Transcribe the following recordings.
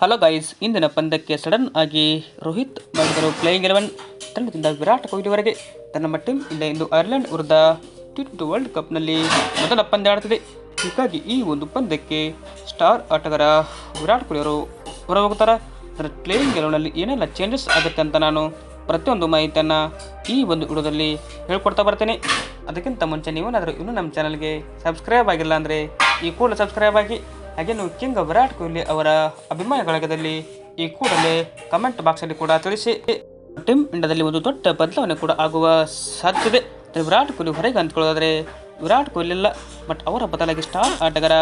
Hello guys ಇಂದಿನ ಪಂದ್ಯಕ್ಕೆ sudden ಆಗಿ ರೋಹಿತ್ ಮಾಡಿದರು ಪ್ಲೇಯಿಂಗ್ ಎಲೆವೆನ್ ತಂಡದಿಂದ ವಿರಾಟ್ ಕೊಹ್ಲಿವರೆಗೆ ತನ್ನ ಟೀಮ್ ಇಂದ ಇಂದು ಐರ್ಲೆಂಡ್ ವಿರುದ್ಧ ಟಿ ಟ್ವೆಂಟಿ ವರ್ಲ್ಡ್ ಕಪ್ನಲ್ಲಿ ಮೊದಲ ಪಂದ್ಯ ಆಡುತ್ತಿದೆ ಹೀಗಾಗಿ ಈ ಒಂದು ಪಂದ್ಯಕ್ಕೆ ಸ್ಟಾರ್ ಆಟಗಾರ ವಿರಾಟ್ ಕೊಹ್ಲಿ ಅವರು ಹೊರಹೋಗುತ್ತಾರೆ. ಅದರ ಪ್ಲೇಯಿಂಗ್ ಎಲೆವನಲ್ಲಿ ಏನೆಲ್ಲ ಚೇಂಜಸ್ ಆಗುತ್ತೆ ಅಂತ ನಾನು ಪ್ರತಿಯೊಂದು ಮಾಹಿತಿಯನ್ನು ಈ ಒಂದು ವಿಡಿಯೋದಲ್ಲಿ ಹೇಳ್ಕೊಡ್ತಾ ಬರ್ತೇನೆ. ಅದಕ್ಕಿಂತ ಮುಂಚೆ ನೀವೇನಾದರೂ ಇನ್ನೂ ನಮ್ಮ ಚಾನಲ್ಗೆ ಸಬ್ಸ್ಕ್ರೈಬ್ ಆಗಿಲ್ಲ ಅಂದರೆ ಈ ಕೂಡಲೇ ಸಬ್ಸ್ಕ್ರೈಬ್ ಆಗಿ ಹಾಗೆ ನೀವು ಕಿಂಗ್ ವಿರಾಟ್ ಕೊಹ್ಲಿ ಅವರ ಅಭಿಮಾನ ಬಳಗದಲ್ಲಿ ಈ ಕೂಡಲೇ ಕಮೆಂಟ್ ಬಾಕ್ಸಲ್ಲಿ ಕೂಡ ತಿಳಿಸಿ. ಟೀಮ್ ಇಂಡಿಯಾದಲ್ಲಿ ಒಂದು ದೊಡ್ಡ ಬದಲಾವಣೆ ಕೂಡ ಆಗುವ ಸಾಧ್ಯತೆ ವಿರಾಟ್ ಕೊಹ್ಲಿ ಹೊರಗೆ ಅಂತಕೊಳ್ಳೋದಾದ್ರೆ ವಿರಾಟ್ ಕೊಹ್ಲಿ ಇಲ್ಲ ಬಟ್ ಅವರ ಬದಲಾಗಿ ಸ್ಟಾರ್ ಆಟಗಾರ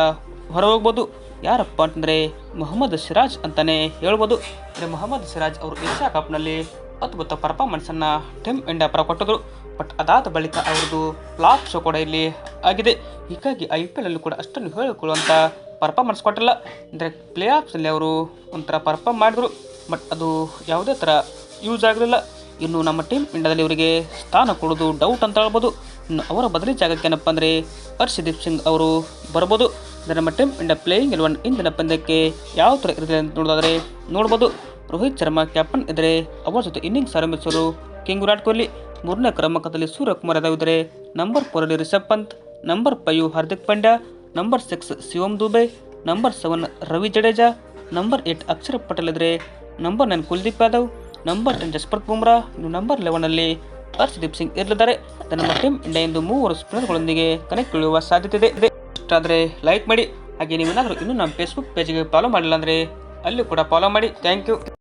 ಹೊರ ಹೋಗ್ಬೋದು ಯಾರಪ್ಪ ಅಂತಂದರೆ ಮೊಹಮ್ಮದ್ ಸಿರಾಜ್ ಅಂತಾನೆ ಹೇಳ್ಬೋದು. ಅಂದರೆ ಮೊಹಮ್ಮದ್ ಸಿರಾಜ್ ಅವರು ಏಷ್ಯಾ ಕಪ್ನಲ್ಲಿ ಅದ್ಭುತ ಪರ್ಫಾರ್ಮೆನ್ಸನ್ನು ಟೀಮ್ ಇಂಡಿಯಾ ಪರ ಕೊಟ್ಟಿದ್ರು. ಬಟ್ ಅದಾದ ಬಳಿಕ ಅವರದು ಫ್ಲಾಪ್ ಶೋ ಕೂಡ ಇಲ್ಲಿ ಆಗಿದೆ. ಹೀಗಾಗಿ ಐ ಪಿ ಎಲ್ ಕೂಡ ಅಷ್ಟನ್ನು ಹೇಳಿಕೊಳ್ಳುವಂಥ ಪರ್ಫಾರ್ಮೆನ್ಸ್ ಕೊಟ್ಟಿಲ್ಲ. ಅಂದರೆ ಪ್ಲೇ ಆಫ್ಸಲ್ಲಿ ಅವರು ಒಂಥರ ಪರ್ಫಾರ್ಮ್ ಮಾಡಿದ್ರು ಬಟ್ ಅದು ಯಾವುದೇ ಥರ ಯೂಸ್ ಆಗಲಿಲ್ಲ. ಇನ್ನು ನಮ್ಮ ಟೀಮ್ ಇಂಡಿಯಾದಲ್ಲಿ ಇವರಿಗೆ ಸ್ಥಾನ ಕೊಡೋದು ಡೌಟ್ ಅಂತ ಹೇಳ್ಬೋದು. ಇನ್ನು ಅವರ ಬದಲಿ ಜಾಗಕ್ಕೆ ಏನಪ್ಪ ಅಂದರೆ ಹರ್ಷದೀಪ್ ಸಿಂಗ್ ಅವರು ಬರ್ಬೋದು. ಅಂದರೆ ನಮ್ಮ ಟೀಮ್ ಇಂಡಿಯಾ ಪ್ಲೇಯಿಂಗ್ ಇಲೆವನ್ ಇಂದಿನ ಪಂದ್ಯಕ್ಕೆ ಯಾವ ಥರ ಇರಲಿ ಅಂತ ನೋಡೋದಾದರೆ ನೋಡ್ಬೋದು. ರೋಹಿತ್ ಶರ್ಮಾ ಕ್ಯಾಪ್ಟನ್ ಇದ್ದರೆ ಅವರ ಜೊತೆ ಇನ್ನಿಂಗ್ಸ್ ಆರಂಭಿಸಲು ಕಿಂಗ್ ವಿರಾಟ್ ಕೊಹ್ಲಿ, ಮೂರನೇ ಕ್ರಮಾಂಕದಲ್ಲಿ ಸೂರ್ಯಕುಮಾರ್ ಯಾದವ್ ಇದ್ದರೆ number ಫೋರಲ್ಲಿ Rishabh Pant number five Hardik Pandya number six Shivam Dube, number seven Ravi Jadeja, number eight Axar Patel ಇದ್ದರೆ number nine Kuldeep Yadav, number ten Jasprit Bumrah, number ಲೆವೆನಲ್ಲಿ Harshdeep Singh ಇರಲಿದ್ದಾರೆ. ನಮ್ಮ ಟೀಮ್ ಇಂಡಿಯಾ ಇಂದು ಮೂವರು ಸ್ಪಿನ್ನರ್ಗಳೊಂದಿಗೆ connect ಇಳುವ ಸಾಧ್ಯತೆ ಇದೆ. ಇದೆ ಇಷ್ಟಾದರೆ like ಮಾಡಿ. ಹಾಗೆ ನೀವೇನಾದರೂ ಇನ್ನೂ ನಮ್ಮ ಫೇಸ್ಬುಕ್ ಪೇಜ್ಗೆ ಫಾಲೋ ಮಾಡಿಲ್ಲ ಅಂದರೆ ಅಲ್ಲಿ ಕೂಡ ಫಾಲೋ ಮಾಡಿ. Thank you.